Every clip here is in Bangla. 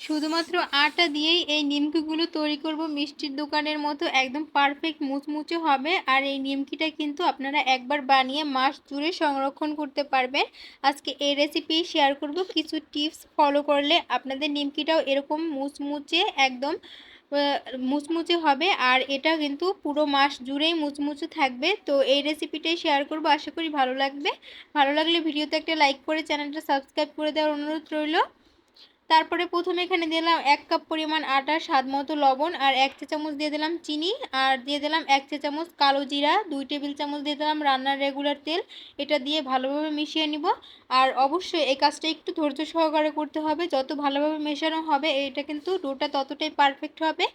শুধুমাত্র আটা দিয়েই এই নিমকিগুলো তৈরি করব। মিষ্টির দোকানের মতো একদম পারফেক্ট মুচমুচে হবে। আর এই নিমকিটা কিন্তু আপনারা একবার বানিয়ে মাস জুড়ে সংরক্ষণ করতে পারবেন। আজকে এই রেসিপি শেয়ার করব। কিছু টিপস ফলো করলে আপনাদের নিমকিটাও এরকম মুচমুচে একদম মুচমুচে হবে। আর এটা কিন্তু পুরো মাস জুড়েই মুচমুচে থাকবে। তো এই রেসিপিটাই শেয়ার করব। আশা করি ভালো লাগবে। ভালো লাগলে ভিডিওতে একটা লাইক করে চ্যানেলটা সাবস্ক্রাইব করে দেওয়ার অনুরোধ রইল। তারপরে প্রথমে এখানে দিলাম এক কাপ পরিমাণ আটা স্বাদ মতো লবণ আর এক চা চামচ দিয়ে দিলাম চিনি আর দিয়ে দিলাম এক চা চামচ কালো জিরা, দুই টেবিল চামচ দিয়ে দিলাম রান্নার রেগুলার তেল। এটা দিয়ে ভালোভাবে মিশিয়ে নিব আর অবশ্যই এই কাজটা একটু ধৈর্য সহকারে করতে হবে। যত ভালোভাবে মেশানো হবে, এটা কিন্তু ডোটা ততটাই পারফেক্ট হবে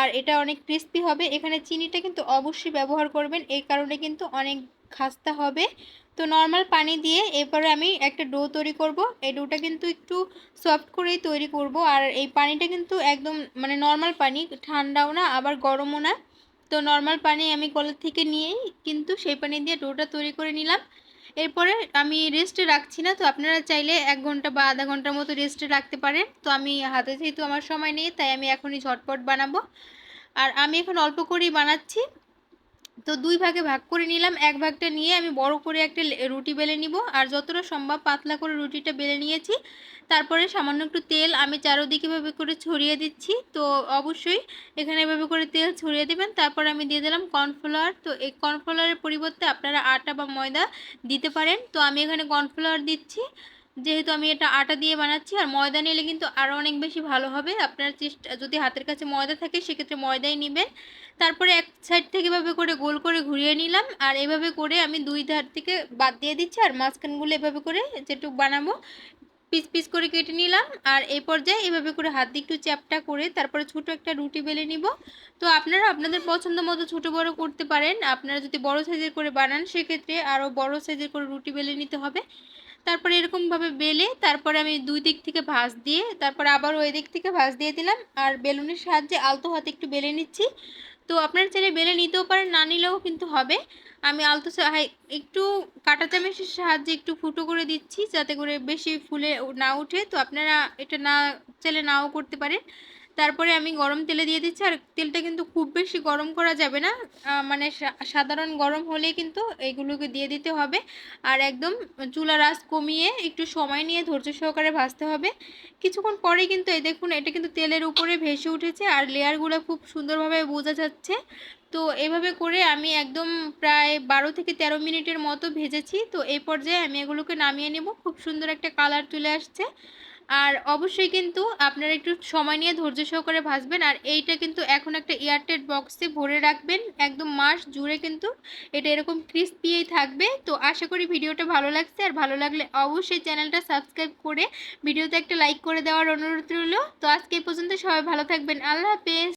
আর এটা অনেক ক্রিস্পি হবে। এখানে চিনিটা কিন্তু অবশ্যই ব্যবহার করবেন, এই কারণে কিন্তু অনেক খাস্তা হবে। তো নর্মাল পানি দিয়ে এরপরে আমি একটা ডো তৈরি করব। এই ডোটা কিন্তু একটু সফট করেই তৈরি করব। আর এই পানিটা কিন্তু একদম মানে নর্মাল পানি, ঠান্ডাও না, আবার গরমও না। তো নর্মাল পানি আমি কলের থেকে নিয়েই কিন্তু সেই পানি দিয়ে ডোটা তৈরি করে নিলাম। এরপরে আমি রেস্টে রাখছি না, তো আপনারা চাইলে এক ঘণ্টা বা আধা ঘণ্টার মতো রেস্টে রাখতে পারেন। তো আমি হাতে যেহেতু আমার সময় নেই, তাই আমি এখনই ঝটপট বানাবো। আর আমি এখন অল্প করেই বানাচ্ছি। তো দুই ভাগে ভাগ করে নিলাম। এক ভাগটা নিয়ে আমি বড় করে একটা রুটি বেলে নিব। আর যতটা সম্ভব পাতলা করে রুটিটা বেলে নিয়েছি। তারপরে সামান্য একটু তেল আমি চারোদিকে ভাবে করে ছড়িয়ে দিচ্ছি। তো অবশ্যই এখানে এভাবে করে তেল ছড়িয়ে দেবেন। তারপর আমি দিয়ে দিলাম কর্নফ্লাওয়ার। তো এই কর্নফ্লাওয়ারের পরিবর্তে আপনারা আটা বা ময়দা দিতে পারেন। তো আমি এখানে কর্নফ্লাওয়ার দিচ্ছি। যেহেতু আমি এটা আটা দিয়ে বানাচ্ছি, আর ময়দা নিলে কিন্তু আরও অনেক বেশি ভালো হবে। আপনার চেষ্টা, যদি হাতের কাছে ময়দা থাকে, সেক্ষেত্রে ময়দাই নেবেন। তারপরে এক সাইড থেকে এভাবে করে গোল করে ঘুরিয়ে নিলাম। আর এভাবে করে আমি দুই ধার থেকে বাদ দিয়ে দিচ্ছি, আর মাঝখানগুলো এভাবে করে যেটুক বানাবো, পিস পিস করে কেটে নিলাম। আর এই পর্যায়ে এভাবে করে হাত দিয়ে একটু চ্যাপটা করে তারপরে ছোট একটা রুটি বেলে নিব। তো আপনারা আপনাদের পছন্দ মতো ছোটো বড়ো করতে পারেন। আপনারা যদি বড় সাইজের করে বানান, সেক্ষেত্রে আরও বড় সাইজের করে রুটি বেলে নিতে হবে। তারপরে এরকমভাবে বেলে তারপরে আমি দুই দিক থেকে ভাঁজ দিয়ে তারপরে আবার ওই দিক থেকে ভাঁজ দিয়ে দিলাম। আর বেলুনের সাহায্যে আলতো হাতে একটু বেলে নিচ্ছি। তো আপনার ছেলে বেলে নিতেও পারেন, না নিলেও কিন্তু হবে। আমি আলতো একটু কাটা চামচের সাহায্যে একটু ফুটো করে দিচ্ছি যাতে করে বেশি ফুলে না উঠে তো আপনারা এটা না চাইলে নাও করতে পারেন। তারপরে আমি গরম তেলে দিয়ে দিচ্ছি, আর তেলটা কিন্তু খুব বেশি গরম করা যাবে না। মানে সাধারণ গরম হলেই কিন্তু এইগুলোকে দিয়ে দিতে হবে। আর একদম চুলা রাস কমিয়ে একটু সময় নিয়ে ধৈর্য সহকারে ভাজতে হবে। কিছুক্ষণ পরে কিন্তু এই দেখুন, এটা কিন্তু তেলের উপরে ভেসে উঠেছে, আর লেয়ারগুলো খুব সুন্দরভাবে বোঝা যাচ্ছে। তো এভাবে করে আমি একদম প্রায় বারো থেকে ১৩ মিনিটের মতো ভেজেছি। তো এই পর্যায়ে আমি এগুলোকে নামিয়ে নেব। খুব সুন্দর একটা কালার চলে আসছে। আর অবশ্যই কিন্তু আপনারা একটু সময় নিয়ে ধৈর্য সহকারে ভাসবেন। আর এইটা কিন্তু এখন একটা এয়ারটেড বক্সে ভরে রাখবেন। একদম মাস জুড়ে কিন্তু এটা এরকম ক্রিস্পিয়েই থাকবে। তো আশা করি ভিডিওটা ভালো লাগছে। আর ভালো লাগলে অবশ্যই চ্যানেলটা সাবস্ক্রাইব করে ভিডিওতে একটা লাইক করে দেওয়ার অনুরোধ রইল। তো আজকে এই পর্যন্ত সবাই ভালো থাকবেন। আল্লাহ হাফেজ।